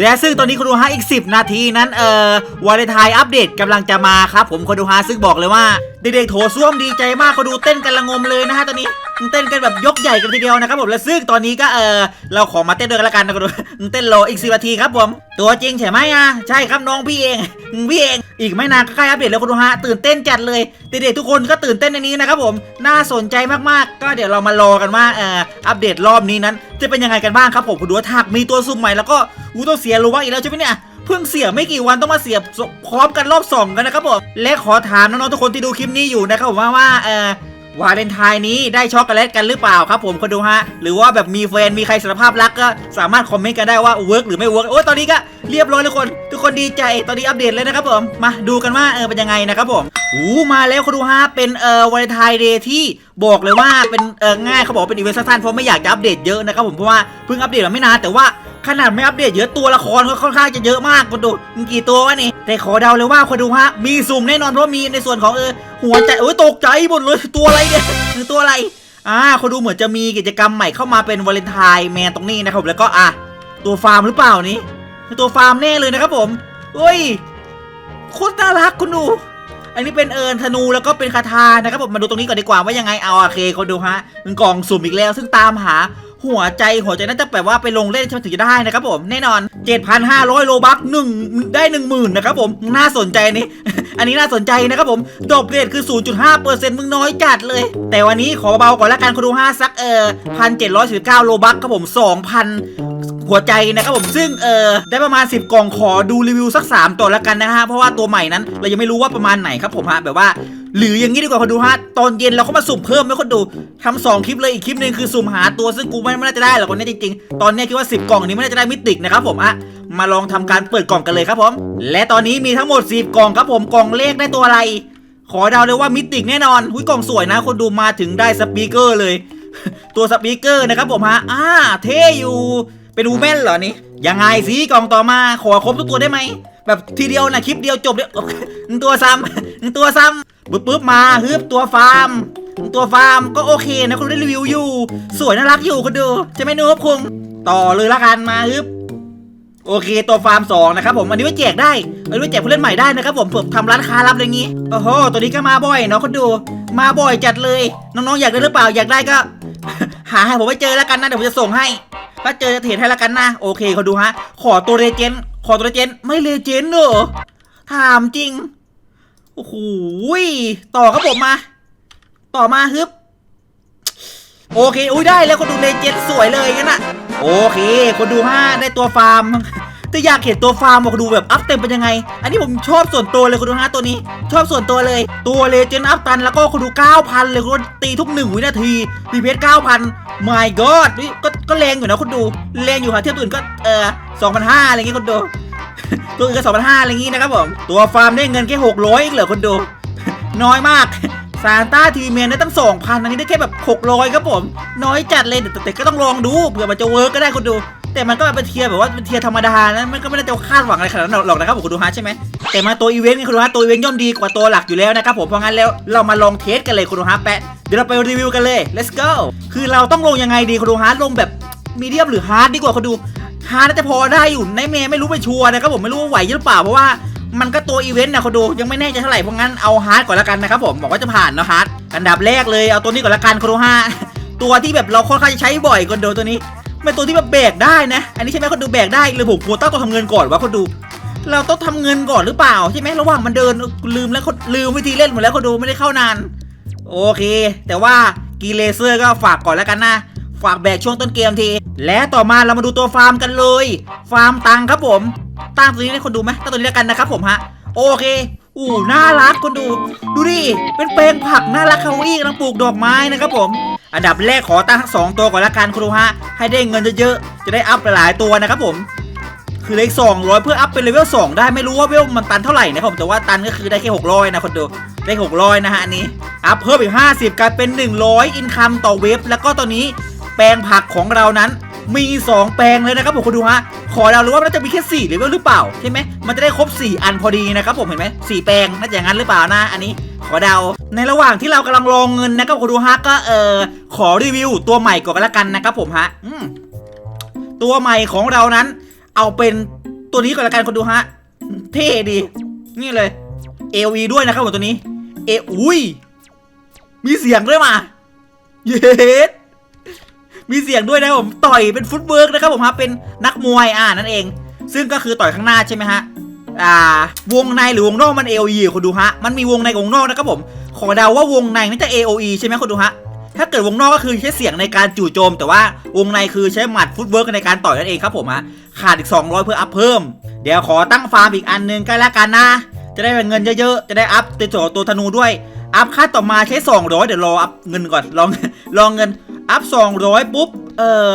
และซึ่งตอนนี้คนดูฮาอีก 10 นาทีนั้นเอ่อวาเลนไทน์อัปเดตกำลังจะมาครับ ผมคนดูฮาซึ่งบอกเลยว่าเด็กๆโถส้วมดีใจมากคนดูเต้นกันละงมเลยนะฮะตอนนี้เต้นกันแบบยกใหญ่กันทีเดียวนะครับผมและซึ่งตอนนี้ก็เออเราขอมาเต้นด้วยกันละกันนะคุณดูเต้นรออีก10นาทีครับผมตัวจริงใช่ไหมอะใช่ครับน้องพี่เองพี่เองอีกไม่นานก็ใกล้อัปเดตแล้วคุณดูฮะตื่นเต้นจัดเลยเด็กๆทุกคนก็ตื่นเต้นในนี้นะครับผมน่าสนใจมากๆ ก็เดี๋ยวเรามารอกันว่าเอ่ออัปเดตรอบนี้นั้น จะเป็นยังไงกันบ้างครับผมคุณดูว่าถ้ามีตัวสุ่มใหม่แล้วก็อูต้องเสียรู้ว่าอีกแล้วใช่ไหมเนี่ยเพิ่งเสียไม่กี่วันต้องมาเสียพร้อมกันรอบสองกันนะครับผมและขอถามน้องๆทุกคนที่ดูคลิปนี้อยู่นะครับผมว่าว่าเออ วาเลนไทน์นี้ได้ช็อกโกแลตกันหรือเปล่าครับผมคนดูฮะ หรือว่าแบบมีแฟนมีใครสารภาพรักก็สามารถคอมเมนต์กันได้ว่าเวิร์กหรือไม่เวิร์กโอ้ยตอนนี้ก็เรียบร้อยทุกคน ทุกคนดีใจตอนนี้อัปเดตเลยนะครับผมมาดูกันว่าเออเป็นยังไงนะครับผมอู้มาแล้วคนดูฮะเป็นเอ่อวาเลนไทน์เดย์ที่บอกเลยว่าเป็นเออง่ายเขาบอกเป็นอีเวนต์สั้นๆเพราะไม่อยากจะอัปเดตเยอะนะครับผมเพราะว่าเพิ่งอัปเดตมาไม่นานแต่ว่าขนาดไม่อัปเดตเยอะตัวละครก็ค่อนข้างจะเยอะมากคนดูมีกี่ตัววะนี่แต่ขอเดาเลยว่าคนดูฮะมีสุ่มแน่นอนเพราะมีในส่วนของเออหัวใจโอ้ยตกใจหมดเลยตัวอะไรเนี่ยคือตัวอะไรอ่าคนดูเหมือนจะมีกิจกรรมใหม่เข้ามาเป็นวาเลนไทน์แมนตรงนี้นะครับแล้วก็อะตัวฟาร์มหรือเปล่านี่ คือตัวฟาร์มแน่เลยนะครับผมเฮ้ยโคตรน่ารักคุณดู อันนี้เป็นเอิญธนูแล้วก็เป็นคาถานะครับผมมาดูตรงนี้ก่อนดีกว่าว่ายังไงเอาโอเคคนดูฮะเป็นกล่องสุ่มอีกแล้ว ซึ่งตามหาหัวใจหัวใจน่าจะแบบว่าไปลงเล่นใช่ไหมถึงจะได้นะครับผมแน่นอน 7,500 โลบัคหนึ่งได้ 10,000นะครับผมน่าสนใจนี่อันนี้น่าสนใจนะครับผมดอกเรทคือ 0.5%มึงน้อยจัดเลย แต่วันนี้ขอเบาๆก่อนละกันคนดู5สักเออ1,719 โลบัคครับผม 2,000 หัวใจนะครับผมซึ่งเออได้ประมาณ 10 กล่องขอดูรีวิวสัก 3 ตัวละกันนะฮะเพราะว่าตัวใหม่นั้นเรายังไม่รู้ว่าประมาณไหนครับผมฮะแบบว่า หรืออย่างนี้ดีกว่าคนดูฮะตอนเย็นเราก็มาสุ่มเพิ่มไหมคนดูทำสองคลิปเลยอีกคลิปหนึ่งคือสุ่มหาตัวซึ่งกูไม่ไม่น่าจะได้หรอกคนนี้จริงๆ ตอนนี้คิดว่า 10 กล่องนี้ไม่น่าจะได้มิติกนะครับผมอะมาลองทำการเปิดกล่องกันเลยครับผมและตอนนี้มีทั้งหมด 10 กล่องครับผมกล่องเลขได้ตัวอะไร ขอเดาเลยว่ามิติกแน่นอนหุ้ยกล่องสวยนะ คนดูมาถึงได้สปีกเกอร์เลย ตัวสปีกเกอร์นะครับผมฮะอ่าเท่อยู่ เป็นวูแมนเหรอนี่ยังไงสิกล่องต่อมาขอครบทุกตัวได้ไหมแบบทีเดียวนะคลิปเดียวจบเดียวโอเคหนึ่งตัวซ้ำหนึ่งตัวซ้ำปึ๊บปึ๊บมาฮึบตัวฟาร์มหนึ่งตัวฟาร์มก็โอเคนะคุณได้รีวิวอยู่ สวยน่ารักอยู่คุณดูจะไม่นูบคงต่อเลยละกันมาฮึบโอเคตัวฟาร์มสองนะครับผมอันนี้ไว้แจกได้อันนี้ไว้แจกผู้เล่นใหม่ได้นะครับผมเผื่อทำร้านค้ารับอะไรงี้โอ้โหตัวนี้ก็มาบ่อยเนาะคุณดูมาบ่อยจัดเลย น้องๆอยากได้หรือเปล่าอยากได้ก็ หาให้ผมไปเจอแล้วกันนะเดี๋ยวผมจะส่งให้ ถ้าเจอจะเทรดให้ละกันนะ โอเคเขาดูฮะ ขอตัวเรเจน ขอตัวเรเจน ไม่เรเจนเหรอ ถามจริง โอ้โหต่อครับผมมา ต่อมาฮึบ โอเค อุ้ยได้แล้วคนดูเรเจนสวยเลยงั้นนะโอเค คนดูห้าได้ตัวฟาร์ม แต่อยากเห็นตัวฟาร์มบอกดูแบบอัพเต็มเป็นยังไง อันนี้ผมชอบส่วนตัวเลยคนดูฮะตัวนี้ ชอบส่วนตัวเลย ตัวเลเจนด์อัพตันแล้วก็คนดู 9,000 เลยคนดูตีทุกหนึ่งวินาทีรีเพจ9,000 my god นี่ก็ก็แรงอยู่นะคนดูแรงอยู่ค่ะเทียบตัวอื่นก็เออ2,500อะไรเงี้ยคนดูตัวอื่นก็2,500อะไรเงี้ยนะครับผมตัวฟาร์มได้เงินแค่600เองเหรอคนดูน้อยมากซานต้าทีเมนได้ตั้ง 2,000อันนี้ได้แค่แบบ600ครับผม น้อยจัดเลยแต่แต่ก็ต้องลองดูเผื่อมันจะเวิร์กก็ได้คุณดู แต่มันก็เป็นเทียร์แบบว่าเป็นเทียร์ธรรมดานะมันก็ไม่ได้จะคาดหวังอะไรขนาดนั้นหรอกนะครับผมคุณดูฮะใช่ไหมแต่มาตัวอีเวนต์นี่คุณดูฮะตัวอีเวนต์ย่อมดีกว่าตัวหลักอยู่แล้วนะครับผมเพราะงั้นแล้วเรามาลองเทสกันเลยคุณดูฮะแปะเดี๋ยวเราไปรีวิวกันเลย let's go คือเราต้องลงยังไงดีคุณดูฮะลงแบบมีเดียมหรือฮาร์ดดีกว่าคุณดูฮาร์ดน่าจะพอได้อยู่ในเมย์ไม่รู้ไปชัวร์นะครับผมไม่รู้ว่าไหวหรือเปล่าเพราะว่ามันก็ตัวอีเวนต์นะคุณดูยังไม่แน่ใจเท่าไหร่เพราะงั้นเอาฮาร์ดก่อนละกันนะครับผมบอกว่าจะผ่านเนาะฮาร์ดอันดับแรกเลยเอาตัวนี้ก่อนละกันคุณดูฮะตัวที่แบบเราค่อนข้างจะใช้บ่อยคนดูตัวนี้ เป็นตัวที่แบบแบกได้นะ อันนี้ใช่ไหมคนดูแบกได้หรือผมควรต้องทำเงินก่อนวะคนดู เราต้องทำเงินก่อนหรือเปล่าใช่ไหมระหว่างมันเดินลืมแล้วคนลืมวิธีเล่นหมดแล้วคนดูไม่ได้เข้านาน โอเค แต่ว่ากีเลเซอร์ก็ฝากก่อนแล้วกันนะฝากแบกช่วงต้นเกมที และต่อมาเรามาดูตัวฟาร์มกันเลย ฟาร์มตังครับผมตั้งตัวนี้ให้คนดูไหมตั้งตัวนี้แล้วกันนะครับผมฮะ โอเคอู้น่ารักคนดู ดูดิ เป็นแปลงผักน่ารักคาวี่กำลังปลูกดอกไม้นะครับผม อันดับแรกขอตั้งทั้งสองตัวก่อนละกันคุณดูฮะให้ได้เงินเยอะๆจะได้อัพหลายตัวนะครับผม คือเลข200เพื่ออัพเป็นเลเวล2ได้ไม่รู้ว่าเวลมันตันเท่าไหร่นะครับผมแต่ว่าตันก็คือได้แค่600นะคนดูได้600นะฮะอันนี้อัพเพิ่มอีก50กลายเป็น100อินคัมต่อเว็บแล้วก็ตอนนี้แปลงผักของเรานั้นมี 2 แปลงเลยนะครับผมคุณดูฮะ ขอเรารู้ว่ามันจะมีแค่4เลเวลหรือเปล่าใช่ไหมมันจะได้ครบ 4 อันพอดีนะครับผมเห็นไหมสี่แปลงน่าจะอย่างนั้นหรือเปล่านะอันนี้ อเดา ในระหว่างที่เรากำลังรองเงินนะครับคุณดูฮะก็เออขอรีวิวตัวใหม่ก่อนก็แล้วกันนะครับผมฮะอืตัวใหม่ของเรานั้น เอาเป็นตัวนี้ก่อนละกันคนดูฮะเท่ดี นี่เลย AOE ด้วยนะครับผมตัวนี้เออุ้ยมีเสียงด้วยมา เย็ดมีเสียงด้วยนะผมต่อยเป็นฟุตเวิร์กนะครับผมฮะเป็นนักมวยอ่านั่นเอง ซึ่งก็คือต่อยข้างหน้าใช่ไหมฮะ อ่าวงในหรือวงนอกมัน AOE คนดูฮะ มันมีวงในกับวงนอกนะครับผม ขอเดาว่าวงในน่าจะ AOE ใช่ไหมคนดูฮะ ถ้าเกิดวงนอกก็คือใช้เสียงในการจู่โจม แต่ว่าวงในคือใช้หมัดฟุตเวิร์กในการต่อยนั่นเองครับผมฮะ ขาดอีก 200 เพื่ออัพเพิ่ม เดี๋ยวขอตั้งฟาร์มอีกอันหนึงก็แล้วกันนะ จะได้เงินเยอะๆ จะได้อัพตัวตัวธนูด้วย อัพค่าต่อมาใช้ 200 เดี๋ยวรออัพเงินก่อน ลองลองเงิน อัพ 200 ปุ๊บ เอ่อ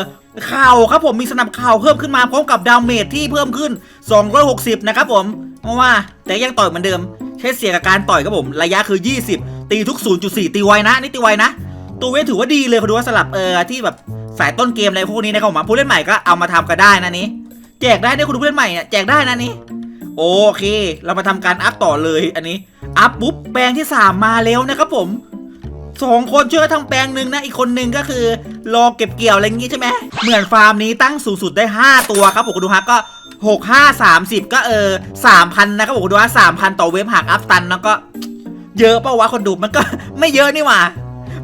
ข่าวครับผมมีสนับข่าวเพิ่มขึ้นมาพร้อมกับดาเมจที่เพิ่มขึ้น 260 นะครับผมเพราะว่าแต่ยังต่อยเหมือนเดิม ใช้เสียงกับการต่อยครับผม ระยะคือ 20 ตีทุก 0.4 ตีไวนะ นี่ตีไวนะ ตัวเวทถือว่าดีเลยคุณดูว่าสลับเออที่แบบสายต้นเกมอะไรพวกนี้นะครับผมผู้เล่นใหม่ก็เอามาทำก็ได้นะนี้ แจกได้ด้วยคุณผู้เล่นใหม่เนี่ยแจกได้นะนี้ โอเค เรามาทำการอัพต่อเลยอันนี้ อัพปุ๊บแปลงที่ 3 มาแล้วนะครับผม สองคนช่วยกันทำแปลงหนึ่งนะอีกคนหนึ่งก็คือรอเก็บเกี่ยวอะไรอย่างงี้ใช่ไหมเหมือนฟาร์มนี้ตั้งสูงสุดได้ 5 ตัวครับผมดูฮะก็ 6 5 30 ก็เออ3,000นะครับผมดูฮะ3,000 ต่อเว็บหักอัพตันแล้วก็ เยอะเปล่าวะคนดูมันก็ไม่เยอะนี่หว่า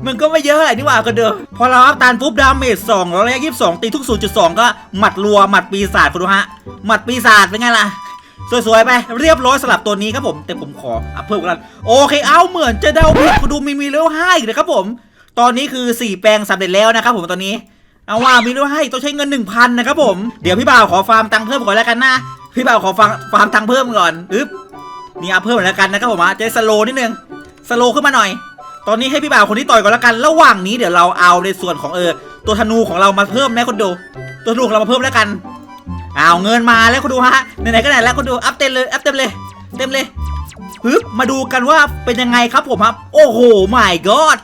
มันก็ไม่เยอะอะไหร่นี่หว่าคนเดิมพอเราอัพตันปุ๊บดาเมจสองระยะยี่สิบสองตีทุก 0.2 ก็หมัดรัวหมัดปีศาจคุณดูฮะหมัดปีศาจเป็นไงล่ะ สวยๆไปเรียบร้อยสลับตัวนี้ครับผม แต่ผมขออัพเพิ่มกันโอเคเอาเหมือนจะเดาผิดดูมีมีเลเวลห้าอีกนะครับผม ตอนนี้คือ 4 แปลงสำเร็จแล้วนะครับผมตอนนี้เอาว่ามีเลเวลห้าต้องใช้เงิน 1,000นะครับผมเดี๋ยวพี่บ่าวขอฟาร์มตังค์เพิ่มก่อนแล้วกันนะพี่บ่าวขอฟาร์มฟาร์มตังค์เพิ่มก่อนอึ๊บนี่อัพเพิ่มแล้วกันนะครับผมจะสโลนิดนึงสโลขึ้นมาหน่อย ตอนนี้ให้พี่บ่าวคนที่ต่อยก่อนแล้วกัน ระหว่างนี้เดี๋ยวเราเอาในส่วนของเออตัวธนูของเรามาเพิ่มนะคนดูตัวธนูของเรามาเพิ่มแล้วกัน เอาเงินมาแล้วคนดูฮะไหนๆก็ไหนแล้วคนดูอัพเต็มเลยอัพเต็มเลยเต็มเลยปึ๊บมาดูกันว่าเป็นยังไงครับผมครับ โอ้โห my god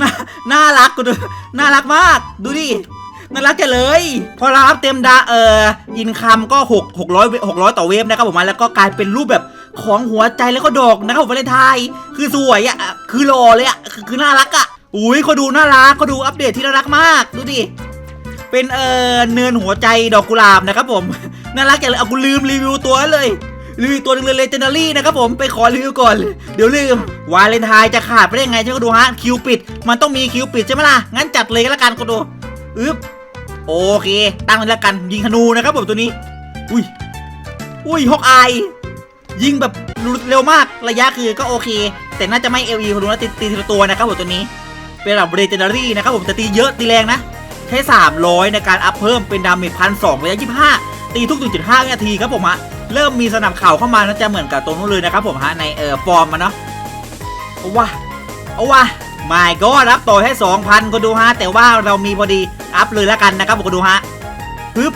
น่าน่ารักคนดูน่ารักมาก ดูดิน่ารักจังเลย พอเราอัพเต็มดาเอ่ออินคัมก็6 600 600 ต่อเวฟนะครับผมแล้วก็กลายเป็นรูปแบบของหัวใจแล้วก็ดอกนะครับผมวาเลนไทน์คือสวยอะคือหล่อเลยอะคือคือน่ารักอะอุ้ยเขาดูน่ารักเขาดูอัปเดตที่น่ารักมาก ดูดิ เป็นเอ่อเนินหัวใจดอกกุหลาบนะครับผมน่ารักจังเลยเอากูลืมรีวิวตัวเลยรีวิวตัวหนึงเลยเลเจนดารี่นะครับผมไปขอรีวิวก่อน เดี๋ยวลืมวาเลนไทน์จะขาดไปได้ไงใช่ไหมก็ดูฮะคิวปิด มันต้องมีคิวปิดใช่ไหมล่ะงั้นจัดเลยก็แล้วกันก็ดูอึ๊บโอเค ตั้งเลยแล้วกันยิงธนูนะครับผมตัวนี้ อุ้ยอุ้ยฮอกอายยิงแบบเร็วมากระยะคือก็โอเค แต่น่าจะไม่เอลีคนดูนะตีตีทีละตัวนะครับผมตัวนี้ เป็นระดับเรเจนดารี่นะครับผมแต่ตีเยอะตีแรงนะ ใช้ 300 ในการอัพเพิ่มเป็นดาเมจพันสองระยะ 25 ตีทุก 1.5วินาทีครับผมฮะเริ่มมีสนับเข่าเข้ามาน่าจะเหมือนกับตรงนู้นเลยนะครับผมฮะในเอ่อฟอร์มมันเนาะเอาว่ะเอาว่ะไม่ก็รับต่อให้ 2,000คนดูฮะแต่ว่าเรามีพอดีอัพเลยแล้วกันนะครับผมคนดูฮะปึ๊บ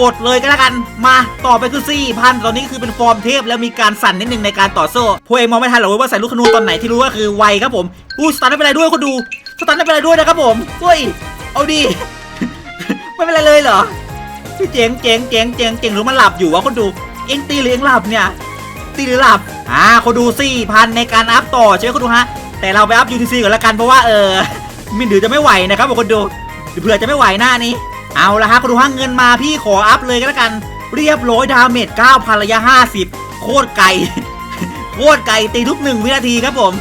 กดเลยก็แล้วกันมาต่อไปคือ4,000ตอนนี้คือเป็นฟอร์มเทพแล้วมีการสั่นนิดนึงในการต่อโซ่พวกเองมองไม่ทันหรอกว่าใส่ลูกขนูตอนไหนที่รู้ว่าคือไวครับผมอู้สตาร์ทไม่เป็นไรด้วยคนดูสตาร์ทไม่เป็นไรด้วยนะครับผมเฮ้ย เอาดีไม่เป็นไรเลยเหรอพี่เจ๋งเจ๋งเจ๋งเจ๋งเจ๋งหรือมันหลับอยู่วะคนดู เอ็งตีหรือเอ็งหลับเนี่ย ตีหรือหลับ อ่าคนดู4,000ในการอัพต่อใช่ไหมคนดูฮะ แต่เราไปอัพ UTC ก่อนละกันเพราะว่าเออ มินเดือจะไม่ไหวนะครับคนดูเผื่อจะไม่ไหวหน้านี้ เอาละฮะคนดูฮะเงินมาพี่ขออัพเลยก็แล้วกัน เรียบร้อยดาเมจ9,000ระยะ 50 โคตรไกล โคตรไกลตีทุกหนึ่งวินาทีครับผม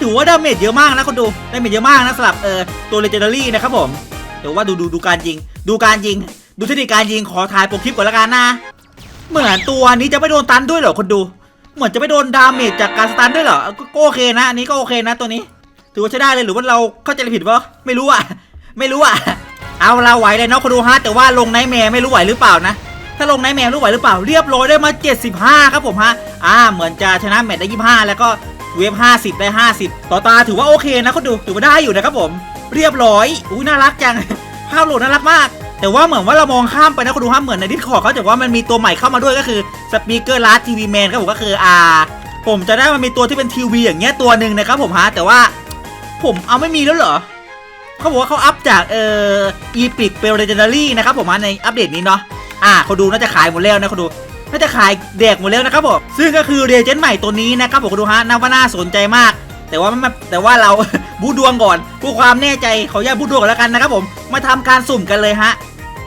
ถือว่าดาเมจเยอะมากนะคนดูดาเมจเยอะมากนะสำหรับเออตัวเลเจนดารี่นะครับผมเดี๋ยวว่าดูดูดูการยิง ดูการยิง ดูเทคนิคการยิงขอถ่ายโปรคลิปก่อนละกันนะ เหมือนตัวนี้จะไม่โดนตันด้วยเหรอคนดู เหมือนจะไม่โดนดาเมจจากการสตันด้วยเหรอก็โอเคนะอันนี้ก็โอเคนะตัวนี้ ถือว่าใช้ได้เลยหรือว่าเราเข้าใจผิดวะไม่รู้อะไม่รู้อะเอาเราไหวเลยเนาะคนดูฮะแต่ว่าลงไนแมร์ไม่รู้ไหวหรือเปล่านะถ้าลงไนแมร์รู้ไหวหรือเปล่าเรียบร้อยได้มา 75 ครับผมฮะอ่าเหมือนจะชนะแมตช์ได้ 25 แล้วก็ เวฟ50 ได้ 50 ต่อตาถือว่าโอเคนะคนดูถือว่าได้อยู่นะครับผม เรียบร้อยอุ้ยน่ารักจัง ภาพโหลดน่ารักมาก แต่ว่าเหมือนว่าเรามองข้ามไปนะคนดูฮะเหมือนในดิสคอร์เขาแต่ว่ามันมีตัวใหม่เข้ามาด้วยก็คือสปีกเกอร์ลาร์ทีวีแมนครับผมก็คืออ่าผมจะได้มันมีตัวที่เป็นทีวีอย่างเงี้ยตัวหนึ่งนะครับผมฮะแต่ว่าผมเอาไม่มีแล้วเหรอเขาบอกว่าเขาอัพจากเอ่ออีพิกเปลเ e เจนดารี่นะครับผมฮะในอัปเดตนี้เนาะอ่าเขาดูน่าจะขายหมดแล้วนะเขาดู น่าจะขายแดกหมดแล้วนะครับผมซึ่งก็คือเรเจนต์ใหม่ตัวนี้นะครับผมดูฮะน่าว่าน่าสนใจมาก แต่ว่ามันแต่ว่าเรา บูดวงก่อนเพื่อความแน่ใจขออนุญาตบูดวงก่อนแล้วกันนะครับผมมาทำการสุ่มกันเลยฮะ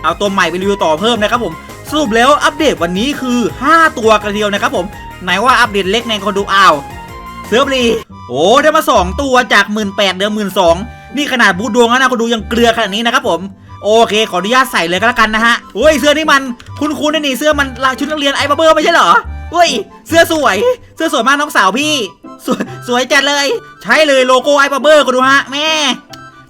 เอาตัวใหม่ไปรีวิวต่อเพิ่มนะครับผมสรุปแล้วอัปเดตวันนี้คือ 5 ตัวกันทีเดียวนะครับผมไหนว่าอัปเดตเล็กในคนดูอ้าวเสือบรีโอ้ได้มา 2 ตัวจาก 1 8ื่นแเหลือหมื่นสนี่ขนาดบูทดวงแล้วนะคนดูยังเกลือขนาดนี้นะครับผม โอเคขออนุญาตใส่เลยก็แล้วกันนะฮะเฮ้ยเสื้อนี่มันคุณคุณนี่นี่เสื้อมันลายชุดนักเรียนไอ้บับเบอร์ไม่ใช่เหรอเฮ้ยเสื้อสวย เสื้อสวยมากน้องสาวพี่ สวยสวยจัดเลย ใช้เลยโลโก้ไอ้บับเบอร์ก็ดูฮะแม่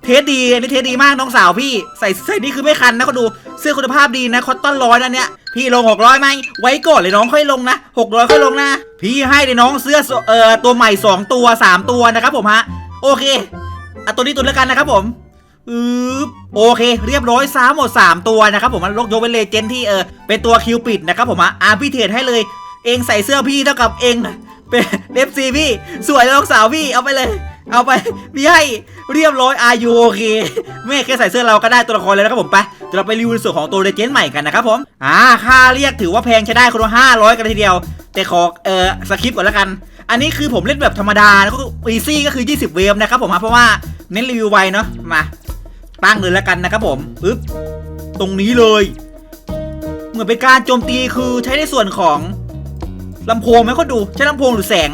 เทสดีนนี้เทสดีมากน้องสาวพี่ ใส่ใส่นี่คือไม่คันนะก็ดูเสื้อคุณภาพดีนะคอตตอนร้อยนะเนี่ยพี่ลง 600ไหมไว้ก่อนเลยน้องค่อยลงนะ600ค่อยลงนะ พี่ให้เลยน้องเสื้อเอ่อตัวใหม่ 2 ตัว 3 ตัวนะครับผมฮะโอเคอะตัวนี้ตัวแล้วกันนะครับผม อือโอเค เรียบร้อยซ้ำหมด 3 ตัวนะครับผมมันลกยกเป็นเลเจนที่เออเป็นตัวคิวปิดนะครับผมฮะอาพี่เทรดให้เลย เองใส่เสื้อพี่เท่ากับเองเป็นเอฟซีพี่ สวยน้องสาวพี่เอาไปเลย เอาไปพี่ให้เรียบร้อยอายุโอเคแม่แค่ใส่เสื้อเราก็ได้ตัวละครเลยนะครับผมไปเดี๋ยวเราไปรีวิวส่วนของตัวเลเจนด์ใหม่กันนะครับผมอ่าค่าเรียกถือว่าแพงใช้ได้คนละห้าร้อยกันทีเดียว แต่ขอเออสคริปต์ก่อนแล้วกัน อันนี้คือผมเล่นแบบธรรมดาแล้วก็อีซี่ก็คือ 20 เวฟนะครับผมฮะเพราะว่าเน้นรีวิวไวเนาะมา ตั้งเลยแล้วกันนะครับผมปึ๊บตรงนี้เลย เหมือนเป็นการโจมตีคือใช้ในส่วนของลำโพงไหมก็ดูใช้ลำโพงหรือแสง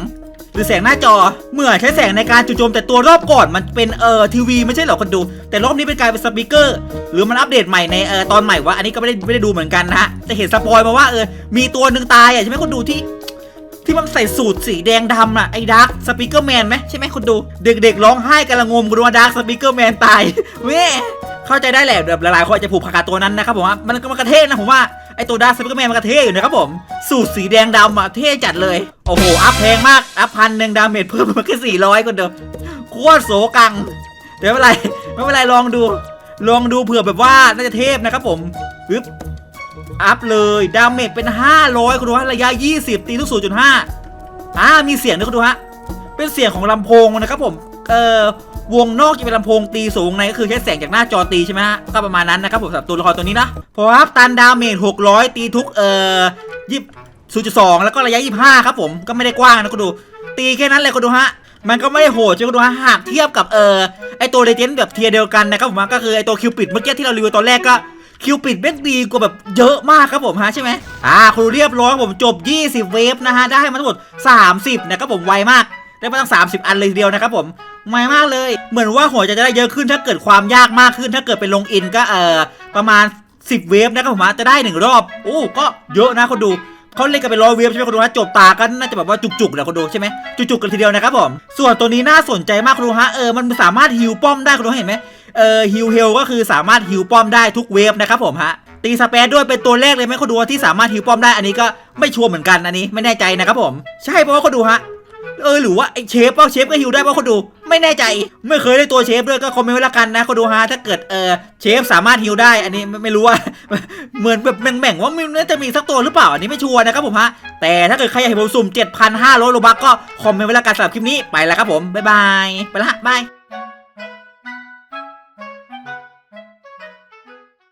หรือแสงหน้าจอเมื่อใช้แสงในการจู่โจมแต่ตัวรอบก่อนมันเป็นเอ่อทีวีไม่ใช่เหรอคนดู แต่รอบนี้เป็นกลายเป็นสปีกเกอร์หรือมันอัปเดตใหม่ในเอ่อตอนใหม่วะอันนี้ก็ไม่ได้ไม่ได้ดูเหมือนกันนะฮะแต่เห็นสปอยมาว่าเออมีตัวหนึ่งตายอะใช่ไหมคนดูที่ ที่มันใส่สูตรสีแดงดำอะไอ้ดาร์คสปีกเกอร์แมนไหมใช่ไหมคนดู เด็กๆร้องไห้กันละงมกันว่าดาร์คสปีกเกอร์แมนตายแม่เข้าใจได้แหละแบบหลายๆคนจะผูกขาดตัวนั้นนะครับผมว่ามันก็มันกระเทศนะผมว่าไอตัวดาร์คสปีกเกอร์แมนมันกระเทศอยู่นะครับผม สูตรสีแดงดำอะเท่จัดเลย โอ้โหอัพแพงมากอัพพันหนึ่งดาเมจเพิ่มมาแค่สี่ร้อยคนเดียวโคตรโสกังเดี๋ยวไม่เป็นไรไม่เป็นไรลองดู ลองดูเผื่อแบบว่าน่าจะเทพนะครับผมปึ๊บ อัพเลย ดาเมจเป็น 500คุณดูฮะ ระยะ 20 ตีทุก0.5อ่ามีเสียงด้วยคุณดูฮะ เป็นเสียงของลำโพงนะครับผม เอ่อ วงนอกจะเป็นลำโพงตีสูงในก็คือใช้แสงจากหน้าจอตีใช่ไหมฮะ ก็ประมาณนั้นนะครับผมสำหรับตัวละครตัวนี้นะพออัพตันดาเมจ600 ตีทุก เอ่อยี่0.2 แล้วก็ระยะ 25 ครับผม ก็ไม่ได้กว้างนะคุณดู ตีแค่นั้นเลยคุณดูฮะมันก็ไม่ได้โหดใช่ไหมคุณดูฮะหากเทียบกับเอ่อไอตัวเลเจนด์แบบเทียเดียวกันนะครับผมก็คือไอตัวคิวปิดเมื่อกี้ที่เรารีวิวตอนแรกก็ คิวปิดแม่งดีกว่าแบบเยอะมากครับผมฮะใช่ไหมอ่าครูเรียบร้อยผมจบ 20 เวฟนะฮะได้มาทั้งหมด 30 นะครับผมไวมาก ได้มาตั้ง 30 อันเลยทีเดียวนะครับผมไวมากเลย เหมือนว่าหัวจจะได้เยอะขึ้นถ้าเกิดความยากมากขึ้น ถ้าเกิดเป็นลงอินก็เอ่อประมาณ 10 เวฟนะครับผมฮะจะได้หนึ่งรอบโอ้ก็เยอะนะคนดูเขาเล่นกันเป็นร้อยเวฟใช่ไหมคนดูฮะจบตาก็น่าจะแบบว่าจุกๆแหละคนดูใช่ไหมจุกๆกันทีเดียวนะครับผมส่วนตัวนี้น่าสนใจมากคนดูฮะเออมันสามารถฮิวป้อมได้คนดูเห็นไหม เอ่อฮิวเฮลก็คือสามารถฮิวป้อมได้ทุกเวฟนะครับผมฮะตีสเปซด้วยเป็นตัวแรกเลยไหมเขาดูที่สามารถฮิวป้อมได้อันนี้ก็ไม่ชัวร์เหมือนกันอันนี้ไม่แน่ใจนะครับผม ใช่เพราะว่าเขาดูฮะเออหรือว่าไอเชฟปล่าเชฟก็ฮิวได้เปล่าเขาดูไม่แน่ใจ ไม่เคยได้ตัวเชฟด้วยก็คอมเมนต์ไว้ละกันนะเขาดูฮะถ้าเกิดเออเชฟสามารถฮิวได้ อันนี้ไม่ไม่รู้ว่า เหมือนแบบแบ่งๆว่ามันจะมีสักตัวหรือเปล่าอันนี้ไม่ชัวร์นะครับผมฮะแต่ถ้าเกิดใครอยากเห็นผมสุ่ม 7,500โลบัคก็คอมเมนต์ไว้ละกันสำหรับคลิปนี้ไปแล้วครับผมบ๊ายบายไปละบาย